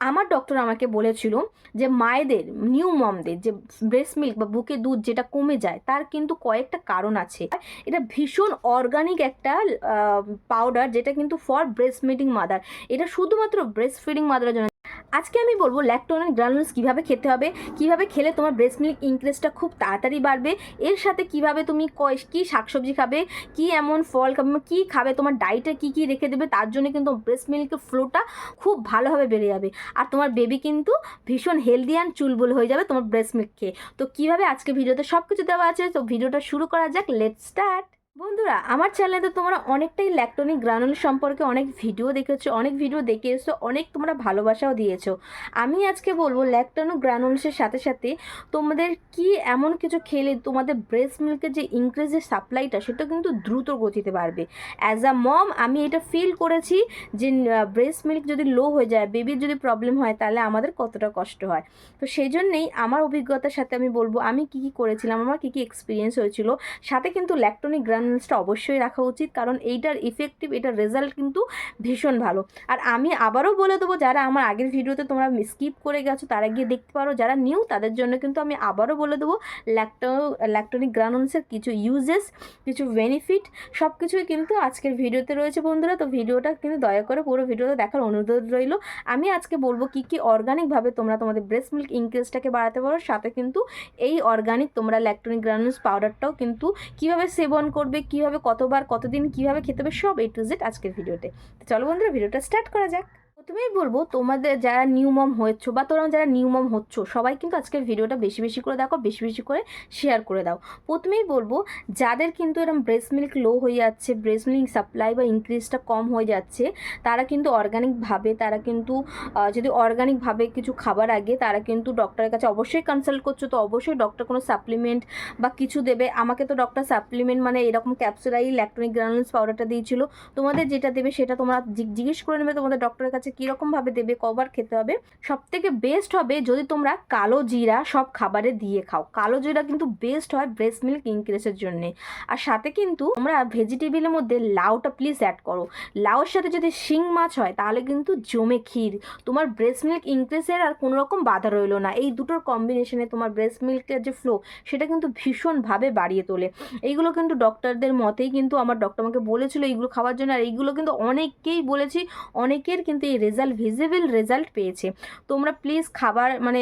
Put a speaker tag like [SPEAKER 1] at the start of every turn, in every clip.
[SPEAKER 1] আমার ডক্টর আমাকে বলেছিল যে মায়েদের নিউ মমদের যে ব্রেস্ট মিল্ক বা বুকে দুধ যেটা কমে যায়, তার কিন্তু কয়েকটা কারণ আছে। এটা ভীষণ অর্গানিক একটা পাউডার যেটা কিন্তু ফর ব্রেস্ট মিটিং মাদার এটা শুধুমাত্র ব্রেস্ট ফিডিং মাদারের জন্য আজকে আমি বলব ল্যাকটোনিক গ্রানুলস কীভাবে খেতে হবে, কীভাবে খেলে তোমার ব্রেস্ট মিল্ক ইনক্রিজটা খুব তাড়াতাড়ি বাড়বে, এর সাথে কীভাবে তুমি কয়, কী শাকসবজি খাবে, কি এমন ফল খাবে কী খাবে, তোমার ডায়েটে কী কী রেখে দেবে, তার জন্য কিন্তু ব্রেস্ট মিল্কের ফ্লোটা খুব ভালোভাবে বেড়ে যাবে। আর তোমার বেবি কিন্তু ভীষণ হেলদি অ্যান্ড চুলবুল হয়ে যাবে তোমার ব্রেস্ট মিল্ক খেয়ে। তো কীভাবে আজকে ভিডিওতে সব কিছু দেওয়া আছে, তো ভিডিওটা শুরু করা যাক লেট স্টার্ট বন্ধুরা, আমার চ্যানেলে তো তোমরা অনেকটাই ল্যাকটোনিক গ্রানুল সম্পর্কে অনেক ভিডিও দেখেছ, অনেক ভিডিও দেখে এসছো, অনেক তোমরা ভালোবাসাও দিয়েছ। আমি আজকে বলব ল্যাকটোনিক গ্রানুলসের সাথে সাথে তোমাদের কি এমন কিছু খেলে তোমাদের ব্রেস্ট মিল্কের যে ইনক্রিজের সাপ্লাইটা সেটা কিন্তু দ্রুত গতিতে বাড়বে। অ্যাজ আ মম আমি এটা ফিল করেছি যে ব্রেস্ট মিল্ক যদি লো হয়ে যায় বেবির যদি প্রবলেম হয়, তাহলে আমাদের কতটা কষ্ট হয়। তো সেই জন্যেই আমার অভিজ্ঞতার সাথে আমি বলব, আমি কি কি করেছিলাম, আমার কি কি এক্সপিরিয়েন্স হয়েছিল, সাথে কিন্তু ল্যাকটোনিক গ্রানুলসটা অবশ্যই রাখা উচিত। কারণ এইটার ইফেক্টিভ এটার রেজাল্ট কিন্তু ভীষণ ভালো। আর আমি আবারও বলে দেবো, যারা আমার আগের ভিডিওতে তোমরা স্কিপ করে গেছো, তারা গিয়ে দেখতে পারো। যারা নিউ তাদের জন্য কিন্তু আমি আবারও বলে দেবো ল্যাকটো ল্যাকটোনিক গ্রানুলসের কিছু ইউজেস কিছু বেনিফিট সব কিছুই কিন্তু আজকের ভিডিওতে রয়েছে বন্ধুরা। তো ভিডিওটা কিন্তু দয়া করে পুরো ভিডিওটা দেখার অনুরোধ রইল। আমি আজকে বলব, কী কী অর্গানিকভাবে তোমরা তোমাদের ব্রেস্ট মিল্ক ইনক্রিজটাকে বাড়াতে পারো, সাথে কিন্তু এই অর্গানিক তোমরা ল্যাকটোনিক গ্রানুলস পাউডারটাও কিন্তু কীভাবে সেবন করবে কীভাবে, কতবার, কতদিন, কীভাবে খেতে হবে, সব এ টু জেড আজকের ভিডিওতে। তো চলো বন্ধুরা, ভিডিওটা স্টার্ট করা যাক। প্রথমেই বলব, তোমাদের যারা নিউ মম হচ্ছ বা তোমরা যারা নিউ মম হচ্ছ, সবাই কিন্তু আজকের ভিডিওটা বেশি বেশি করে দেখো, বেশি বেশি করে শেয়ার করে দাও। প্রথমেই বলব, যাদের কিন্তু এরকম ব্রেস্ট মিল্ক লো হয়ে যাচ্ছে ব্রেস্ট মিল্ক সাপ্লাই বা ইনক্রিজটা কম হয়ে যাচ্ছে, তারা কিন্তু অর্গানিকভাবে তারা কিন্তু যদি অর্গানিকভাবে কিছু খাবার আগে, তারা কিন্তু ডক্টরের কাছে অবশ্যই কনসাল্ট করছ। তো অবশ্যই ডক্টর কোনো সাপ্লিমেন্ট বা কিছু দেবে। আমাকে তো ডক্টর সাপ্লিমেন্ট মানে এরকম ক্যাপসুলাই ইলেকট্রনিক গ্রানুলস পাউডারটা দিয়েছিল। তোমাদের যেটা দেবে সেটা তোমরা জিজ্ঞেস করে নেবে তোমাদের ডক্টরের কাছে কীরকমভাবে দেবে কবার খেতে হবে সব থেকে বেস্ট হবে যদি তোমরা কালো জিরা সব খাবারে দিয়ে খাও। কালো জিরা কিন্তু বেস্ট হয় ব্রেস্ট মিল্ক ইনক্রিজের জন্য। আর সাথে কিন্তু তোমরা ভেজিটেবিলের মধ্যে লাউটা প্লিজ অ্যাড করো। লাউর সাথে যদি শিং মাছ হয়, তাহলে কিন্তু জমে ক্ষীর। তোমার ব্রেস্ট মিল্ক ইনক্রিজের আর কোনো রকম বাধা রইল না। এই দুটোর কম্বিনেশনে তোমার ব্রেস্ট মিল্কের যে ফ্লো সেটা কিন্তু ভীষণভাবে বাড়িয়ে তোলে। এইগুলো কিন্তু ডক্টরদের মতেই কিন্তু আমার ডক্টর আমাকে বলেছিল এইগুলো খাওয়ার জন্য। আর এইগুলো কিন্তু অনেককেই বলেছি, অনেকের কিন্তু এই রেজাল্ট ভিজিবল রেজাল্ট পেয়েছে। তোমরা প্লিজ খাবার মানে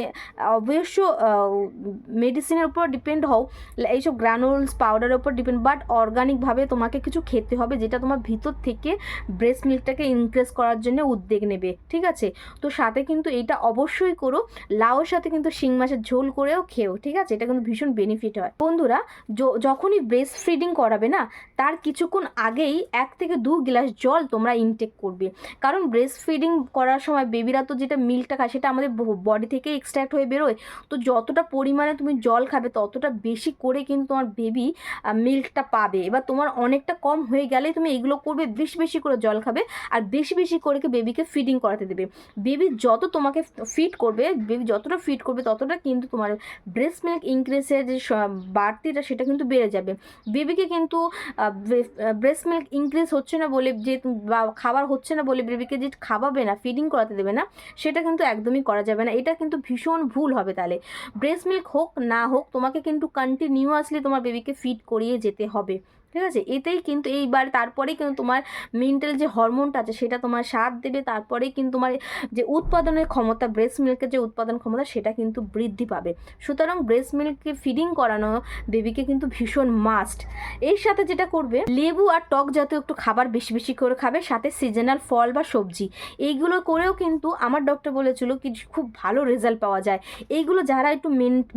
[SPEAKER 1] অবশ্য মেডিসিনের উপর ডিপেন্ড হও, এইসব গ্রানুলস পাউডারের উপর ডিপেন্ড বাট অর্গানিকভাবে তোমাকে কিছু খেতে হবে, যেটা তোমার ভিতর থেকে ব্রেস্ট মিল্কটাকে ইনক্রিজ করার জন্য উদ্যোগ নেবে, ঠিক আছে? তো সাথে কিন্তু এটা অবশ্যই করো লাউর সাথে কিন্তু শিং মাছের ঝোল করেও খেও, ঠিক আছে? এটা কিন্তু ভীষণ বেনিফিট হয়। বন্ধুরা যখনই ব্রেস্ট ফিডিং করাবে না, তার কিছুক্ষণ আগেই এক থেকে দু গ্লাস জল তোমরা ইনটেক করবে। কারণ ব্রেস্ট ফিডিং করার সময় বেবিরা তো যেটা মিল্কটা খায় সেটা আমাদের বডি থেকে এক্সট্রাক্ট হয়ে বেরোয়। তো যতটা পরিমাণে তুমি জল খাবে ততটা বেশি করে কিন্তু তোমার বেবি মিল্কটা পাবে। এবার তোমার অনেকটা কম হয়ে গেলে তুমি এগুলো করবে, বেশি বেশি করে জল খাবে আর বেশি বেশি করে বেবিকে ফিডিং করাতে দেবে। বেবি যত তোমাকে ফিট করবে বেবি যতটা ফিট করবে ততটা কিন্তু তোমার ব্রেস্ট মিল্ক ইনক্রিজের যে বাড়তিটা সেটা কিন্তু বেড়ে যাবে। বেবিকে কিন্তু ব্রেস্ট মিল্ক ইনক্রিজ হচ্ছে না বলে যে বা, খাবার হচ্ছে না বলে বেবিকে যে খাওয়াবে না ফিডিং করাতে দেবে না, সেটা কিন্তু একদমই করা যাবে না। এটা কিন্তু ভীষণ ভুল হবে তাহলে। ব্রেস্ট মিল্ক হোক, না হোক, তোমাকে কিন্তু কন্টিনিউয়াসলি তোমার বেবিকে ফিড করিয়ে যেতে হবে। ঠিক আছে? এতেই কিন্তু এইবার তারপরেই কিন্তু তোমার মেন্টাল যে হরমোনটা আছে, সেটা তোমার সাথ দেবে। তারপরেই কিন্তু তোমার যে উৎপাদনের ক্ষমতা ব্রেস্ট মিল্কের যে উৎপাদন ক্ষমতা, সেটা কিন্তু বৃদ্ধি পাবে। সুতরাং ব্রেস্ট মিল্ককে ফিডিং করানো বেবিকে কিন্তু ভীষণ মাস্ট এর সাথে যেটা করবে, লেবু আর টক জাতীয় একটু খাবার বেশি বেশি করে খাবে, সাথে সিজনাল ফল বা সবজি। এইগুলো করেও কিন্তু আমার ডক্টর বলেছিল কি খুব ভালো রেজাল্ট পাওয়া যায়। এইগুলো যারা একটু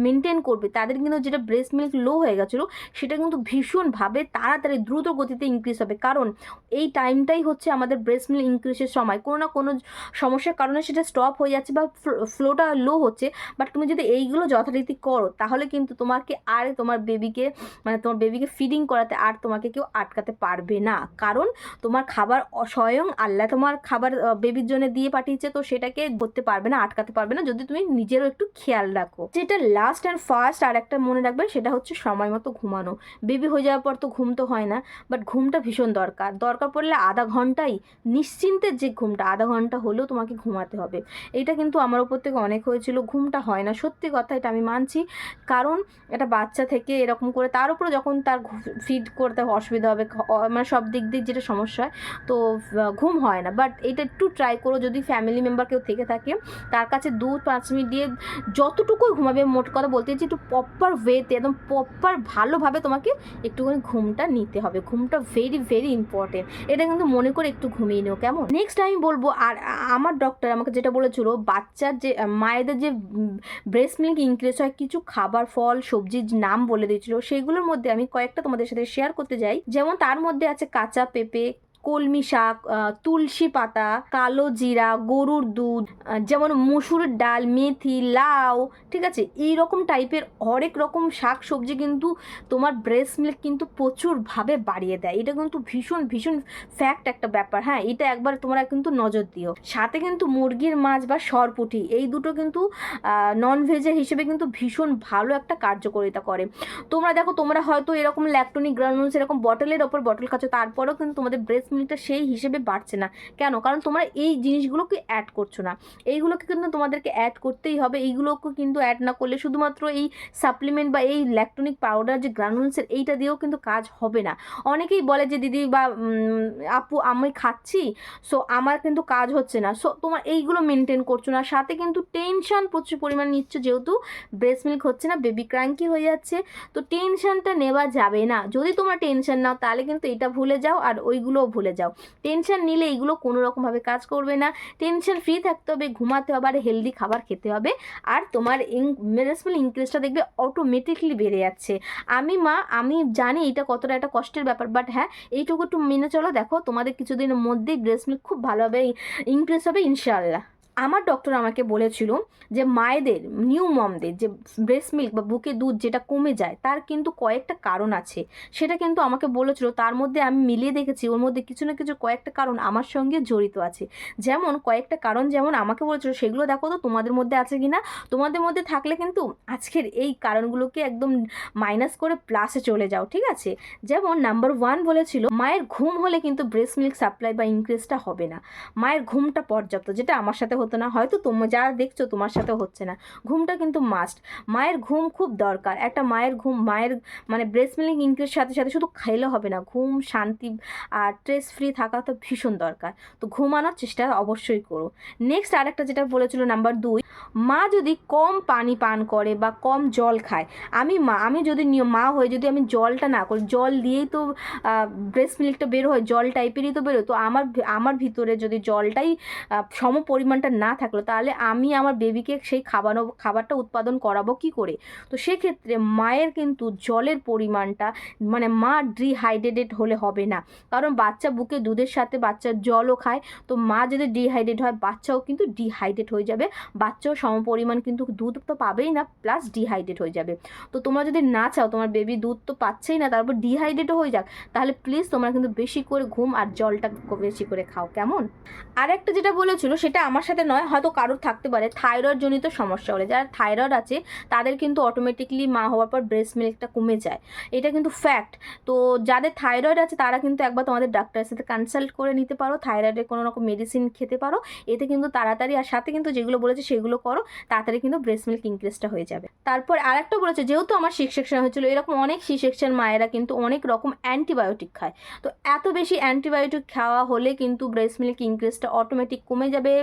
[SPEAKER 1] মেনটেন করবে, তাদের কিন্তু যেটা ব্রেস্ট মিল্ক লো হয়ে গেছিল, সেটা কিন্তু ভীষণভাবে তাড়াতাড়ি দ্রুত গতিতে ইনক্রিজ হবে। কারণ এই টাইমটাই হচ্ছে আমাদের ব্রেস্ট মিল্ক ইনক্রিজের সময়। কোনো না কোনো সমস্যার কারণে সেটা স্টপ হয়ে যাচ্ছে বা ফ্লোটা লো হচ্ছে। বাট তুমি যদি এইগুলো যথারীতি করো, তাহলে কিন্তু তোমাকে আর তোমার বেবিকে মানে তোমার বেবিকে ফিডিং করাতে আর তোমাকে কেউ আটকাতে পারবে না। কারণ তোমার খাবার স্বয়ং আল্লাহ তোমার খাবার বেবির জন্য দিয়ে পাঠিয়েছে, তো সেটাকে করতে পারবে না, আটকাতে পারবে না। যদি তুমি নিজেরও একটু খেয়াল রাখো। যেটা লাস্ট অ্যান্ড ফার্স্ট আর একটা মনে রাখবে, সেটা হচ্ছে সময় মতো ঘুমানো। বেবি হয়ে যাওয়ার পর তো ঘুম তো হয় না বাট ঘুমটা ভীষণ দরকার। দরকার পড়লে আধা ঘন্টাই নিশ্চিন্তের যে ঘুমটা, আধা ঘণ্টা হলেও তোমাকে ঘুমাতে হবে। এটা কিন্তু আমার ওপর থেকে অনেক হয়েছিল, ঘুমটা হয় না। সত্যি কথা এটা আমি মানছি। কারণ এটা বাচ্চা থেকে এরকম করে, তার উপরে যখন তার ফিড করতে অসুবিধা হবে মানে সব দিক দিয়ে যেটা সমস্যা তো ঘুম হয় না। বাট এটা একটু ট্রাই করো যদি ফ্যামিলি মেম্বার কেউ থেকে থাকে, তার কাছে দু, পাঁচ মিনিট দিয়ে যতটুকুই ঘুমাবে, মোট কথা বলতে চাইছি একটু প্রপার ওয়েতে একদম প্রপার ভালোভাবে তোমাকে একটুখানি ঘুমটা নিতে হবে। ঘুমটা ভেরি ভেরি ইম্পর্টেন্ট এটা কিন্তু মনে করে একটু ঘুমিয়ে নিও, কেমন? নেক্সট আমি বলব, আর আমার ডক্টর আমাকে যেটা বলেছিল, বাচ্চার যে, মায়েদের যে ব্রেস্ট মিল্ক ইনক্রিজ হয়, কিছু খাবার, ফল, সবজির নাম বলে দিয়েছিল, সেগুলোর মধ্যে আমি কয়েকটা তোমাদের সাথে শেয়ার করতে যাই। যেমন তার মধ্যে আছে কাঁচা পেঁপে কলমি শাক তুলসী পাতা, কালো জিরা, গরুর দুধ যেমন মসুরের ডাল, মেথি, লাউ, ঠিক আছে? এই রকম টাইপের হরেক রকম শাক সবজি কিন্তু তোমার ব্রেস্ট মিল্ক কিন্তু প্রচুরভাবে বাড়িয়ে দেয়। এটা কিন্তু ভীষণ ভীষণ ফ্যাক্ট একটা ব্যাপার। হ্যাঁ এটা একবার তোমরা কিন্তু নজর দিও। সাথে কিন্তু মুরগির মাছ বা সরপুটি, এই দুটো কিন্তু নন ভেজের হিসেবে কিন্তু ভীষণ ভালো একটা কার্যকারিতা করে। তোমরা দেখো, তোমরা হয়তো এরকম ল্যাকটোনিক গ্রানুলস এরকম বটলের ওপর বটল খাচ্ছ, তারপরেও কিন্তু তোমাদের ব্রেস্ট মিল্কটা সেই হিসেবে বাড়ছে না। কেন? কারণ তোমরা এই জিনিসগুলোকে অ্যাড করছ না। এইগুলোকে কিন্তু তোমাদেরকে অ্যাড করতেই হবে। এইগুলোকে কিন্তু অ্যাড না করলে শুধুমাত্র এই সাপ্লিমেন্ট বা এই ল্যাকটোনিক পাউডার যে গ্রানুলসের এইটা দিয়েও কিন্তু কাজ হবে না। অনেকেই বলে যে, দিদি বা আপু, আমি খাচ্ছি সো আমার কিন্তু কাজ হচ্ছে না। সো তোমার এইগুলো মেনটেন করছ না। সাথে কিন্তু টেনশন প্রচুর পরিমাণ নিচ্ছ, যেহেতু ব্রেস্ট মিল্ক হচ্ছে না বেবি ক্রাঙ্কি হয়ে যাচ্ছে। তো টেনশনটা নেওয়া যাবে না। যদি তোমরা টেনশন নাও, তাহলে কিন্তু এটা ভুলে যাও, আর ওইগুলোও ভুলে যাও। টেনশন নিলে এগুলো কোনো রকমভাবে কাজ করবে না। টেনশন ফ্রি থাকতে হবে, ঘুমাতে হবে, আর হেলদি খাবার খেতে হবে। আর তোমার ব্রেস্ট মিল্ক ইনক্রিজটা দেখবে অটোমেটিকলি বেড়ে যাচ্ছে। আমি মা, আমি জানি এটা কতটা একটা কষ্টের ব্যাপার বাট হ্যাঁ এইটুকু একটু মেনে চলো। দেখো, তোমাদের কিছুদিনের মধ্যেই ব্রেস্ট মিল্ক খুব ভালোভাবে ইনক্রিজ হবে, ইনশাআল্লাহ। আমার ডক্টর আমাকে বলেছিল যে মায়েদের নিউ মমদের যে ব্রেস্ট মিল্ক বা বুকে দুধ যেটা কমে যায়, তার কিন্তু কয়েকটা কারণ আছে। সেটা কিন্তু আমাকে বলেছিল, তার মধ্যে আমি মিলিয়ে দেখেছি, ওর মধ্যে কিছু না কিছু কয়েকটা কারণ আমার সঙ্গে জড়িত আছে। যেমন কয়েকটা কারণ যেমন আমাকে বলেছিল, সেগুলো দেখো তো তোমাদের মধ্যে আছে কি না তোমাদের মধ্যে থাকলে কিন্তু আজকের এই কারণগুলোকে একদম মাইনাস করে প্লাসে চলে যাও, ঠিক আছে? যেমন নাম্বার ওয়ান বলেছিল, মায়ের ঘুম হলে কিন্তু ব্রেস্ট মিল্ক সাপ্লাই বা ইনক্রিজটা হবে না। মায়ের ঘুমটা পর্যাপ্ত, যেটা আমার সাথে হতো না। হয়তো তোমরা যা দেখছ তোমার সাথে হচ্ছে না। ঘুমটা কিন্তু মাস্ট মায়ের ঘুম খুব দরকার। একটা মায়ের ঘুম, মায়ের মানে ব্রেস্ট মিল্ক ইনক্রিজ সাথে সাথে শুধু খাইলে হবে না। ঘুম, শান্তি আর স্ট্রেস ফ্রি থাকা তো ভীষণ দরকার। তো ঘুমানোর চেষ্টা অবশ্যই করো। নেক্সট আরেকটা যেটা বলেছিল নাম্বার দুই, মা যদি কম পানি পান করে বা কম জল খায়, আমি মা, আমি যদি মা হয়ে যদি আমি জলটা না করি, জল দিয়েই তো ব্রেস্ট মিল্কটা বের হয়, জল টাইপেরই তো বেরোয় তো আমার আমার ভিতরে যদি জলটাই সম পরিমাণটা না থাকল, তাহলে আমি আমার বেবিকে সেই খাবানো, খাবারটা উৎপাদন করাবো কি করে? তো সেক্ষেত্রে মায়ের কিন্তু জলের পরিমাণটা মানে মা ডিহাইড্রেটেড হলে হবে না। কারণ বাচ্চা বুকে দুধের সাথে বাচ্চার জলও খায়, তো মা যদি ডিহাইড্রেট হয়, বাচ্চাও কিন্তু ডিহাইড্রেট হয়ে যাবে। বাচ্চাও সম পরিমাণ কিন্তু দুধ তো পাবেই না প্লাস ডিহাইড্রেট হয়ে যাবে। তো তোমরা যদি না চাও, তোমার বেবি দুধ তো পাচ্ছেই না, তারপর ডিহাইড্রেটও হয়ে যাক, তাহলে প্লিজ তোমরা কিন্তু বেশি করে ঘুম আর জলটা বেশি করে খাও, কেমন? আর একটা যেটা বলেছিল, সেটা আমার সাথে নয়, হয়তো কারোর থাকতে পারে। থাইরয়েড জনিত সমস্যা হলে, যারা থাইরয়েড আছে, তাদের কিন্তু অটোমেটিকলি মা হওয়ার পর ব্রেস্ট মিল্কটা কমে যায়। এটা কিন্তু ফ্যাক্ট তো যাদের থাইরয়েড আছে, তারা কিন্তু একবার তোমাদের ডাক্তারের সাথে কনসাল্ট করে নিতে পারো। থাইরয়েডের কোনো রকম মেডিসিন খেতে পারো। এতে কিন্তু তাড়াতাড়ি, আর সাথে কিন্তু যেগুলো বলেছে, সেগুলো করো। তাড়াতাড়ি কিন্তু ব্রেস্ট মিল্ক ইনক্রিজটা হয়ে যাবে। তারপর আরেকটা বলেছে, যেহেতু আমার সি সেকশন হয়েছিল, এরকম অনেক সি সেকশন মায়েরা কিন্তু অনেক রকম অ্যান্টিবায়োটিক খায়। তো এত বেশি অ্যান্টিবায়োটিক খাওয়া হলে কিন্তু ব্রেস্ট মিল্ক ইনক্রিজটা অটোমেটিক কমে যাবে।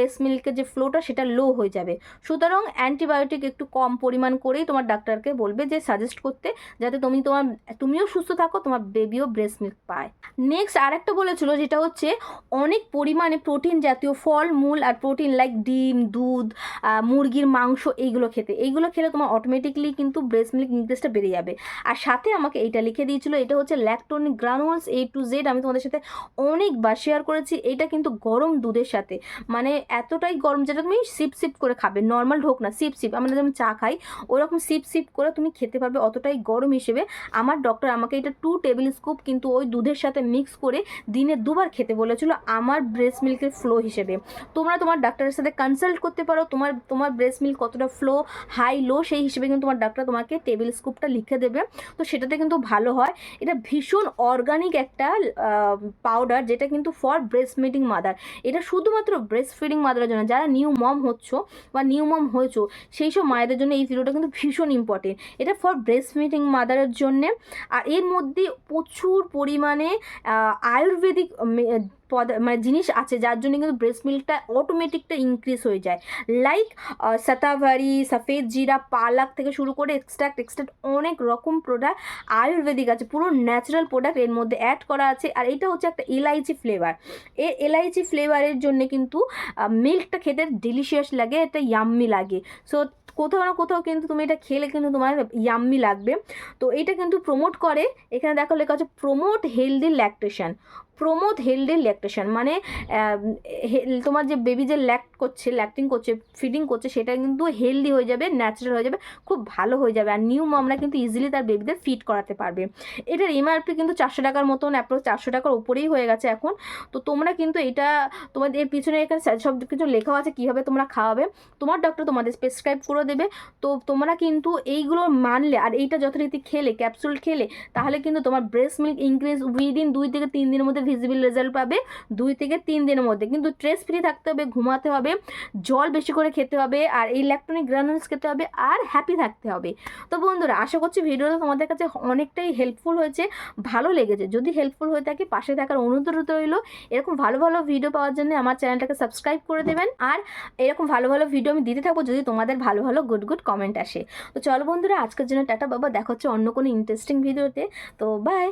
[SPEAKER 1] ব্রেস্ট মিল্কের যে ফ্লোটা সেটা লো হয়ে যাবে। সুতরাং অ্যান্টিবায়োটিক একটু কম পরিমাণ করেই তোমার ডাক্তারকে বলবে যে সাজেস্ট করতে, যাতে তুমি তোমার, তুমিও সুস্থ থাকো, তোমার বেবিও ব্রেস্ট মিল্ক পায়। নেক্সট আরেকটা বলেছিল, যেটা হচ্ছে অনেক পরিমাণে প্রোটিন জাতীয় ফল, মূল আর প্রোটিন লাইক ডিম, দুধ মুরগির মাংস, এইগুলো খেতে। এইগুলো খেলে তোমার অটোমেটিকলি কিন্তু ব্রেস্ট মিল্ক ইনক্রিজটা বেড়ে যাবে। আর সাথে আমাকে এইটা লিখে দিয়েছিল, এটা হচ্ছে lactonic granules A to Z আমি তোমাদের সাথে অনেকবার শেয়ার করেছি, এটা কিন্তু গরম দুধের সাথে। মানে এতটাই গরম যেটা তুমি সিপ সিপ করে খাবে। নর্মাল ঢোক না সিপ সিপ আমরা যেমন চা খাই, ওরকম সিপ সিপ করে তুমি খেতে পারবে অতটাই গরম হিসেবে। আমার ডক্টর আমাকে এটা টু টেবিল স্কুপ কিন্তু ওই দুধের সাথে মিক্স করে দিনে দুবার খেতে বলেছিল আমার ব্রেস্ট মিল্কের ফ্লো হিসেবে। তোমরা তোমার ডাক্তারের সাথে কনসাল্ট করতে পারো, তোমার তোমার ব্রেস্ট মিল্ক কতটা ফ্লো হাই লো সেই হিসেবে কিন্তু তোমার ডাক্তার তোমাকে টেবিল স্কুপটা লিখে দেবে। তো সেটাতে কিন্তু ভালো হয়। এটা ভীষণ অর্গানিক একটা পাউডার যেটা কিন্তু ফর ব্রেস্ট মিটিং মাদার এটা শুধুমাত্র ব্রেস্ট ফিডিং মাদারের জন্য, যারা নিউ মম হচ্ছ বা নিউ মম হয়েছো সেই সব মায়েদের জন্য এই ভিডিওটা কিন্তু ভীষণ ইম্পর্টেন্ট এটা ফর ব্রেস্ট মিটিং মাদারের জন্যে। আর এর মধ্যে প্রচুর পরিমাণে আয়ুর্বেদিক মানে জিনিস আছে যার জন্য কিন্তু ব্রেস্ট মিল্কটা অটোমেটিকটা ইনক্রিজ হয়ে যায়। লাইক সাতাভারি সফেদ জিরা পালাক থেকে শুরু করে এক্সট্রাক্ট এক্সট্রাক্ট অনেক রকম প্রোডাক্ট আয়ুর্বেদিক আছে, পুরো ন্যাচারাল প্রোডাক্টের মধ্যে অ্যাড করা আছে। আর এটা হচ্ছে একটা এলাইচি ফ্লেভার এই এলাইচি ফ্লেভারের জন্য কিন্তু মিল্কটা খেতে ডিলিশিয়াস লাগে, এটা ইয়াম্মি লাগে। সো কোথাও না কোথাও কিন্তু তুমি এটা খেলে কিন্তু তোমার ইয়াম্মি লাগবে। তো এটা কিন্তু প্রমোট করে, এখানে দেখো লেখা আছে promote healthy lactation promote healthy lactation মানে তোমার যে বেবি যে ল্যাক্ট করছে ল্যাক্টিং করছে ফিডিং করছে, সেটা কিন্তু হেলদি হয়ে যাবে ন্যাচারাল হয়ে যাবে, খুব ভালো হয়ে যাবে। আর নিউ মমরা কিন্তু ইজিলি তার বেবিদের ফিট করাতে পারবে। এটার এমআরপি কিন্তু চারশো টাকার মতন অ্যাপ্রোচ চারশো টাকার উপরেই হয়ে গেছে এখন। তো তোমরা কিন্তু এটা, তোমাদের এর পিছনে এখানে সব কিছু লেখাও আছে, কীভাবে তোমরা খাওয়াবে। তোমার ডক্টর তোমাদের প্রেসক্রাইব করে দেবে। তো তোমরা কিন্তু এইগুলো মানলে আর এইটা যথারীতি খেলে ক্যাপসুল খেলে, তাহলে কিন্তু তোমার ব্রেস্ট মিল্ক ইনক্রিজ উইদিন দুই থেকে তিন দিনের মধ্যে ভিজিবল রেজাল্ট পাবে। দুই থেকে তিন দিনের মধ্যে। কিন্তু স্ট্রেস ফ্রি থাকতে হবে, ঘুমাতে হবে, জল বেশি করে খেতে হবে, আর ইলেকট্রনিক গ্রানুলস খেতে হবে, আর হ্যাপি থাকতে হবে। তো বন্ধুরা, আশা করছি ভিডিওটা তোমাদের কাছে অনেকটাই হেল্পফুল হয়েছে, ভালো লেগেছে। যদি হেল্পফুল হয়ে থাকে, পাশে থাকার অনুরোধ রইল। এরকম ভালো ভালো ভিডিও পাওয়ার জন্য আমার চ্যানেলটাকে সাবস্ক্রাইব করে দেবেন। আর এরকম ভালো ভালো ভিডিও আমি দিতে থাকব যদি তোমাদের ভালো ভালো গুড গুড কমেন্ট আসে। তো চলো বন্ধুরা, আজকের জন্য টাটা বাবা, দেখা হচ্ছে অন্য কোনো ইন্টারেস্টিং ভিডিওতে তো। বাই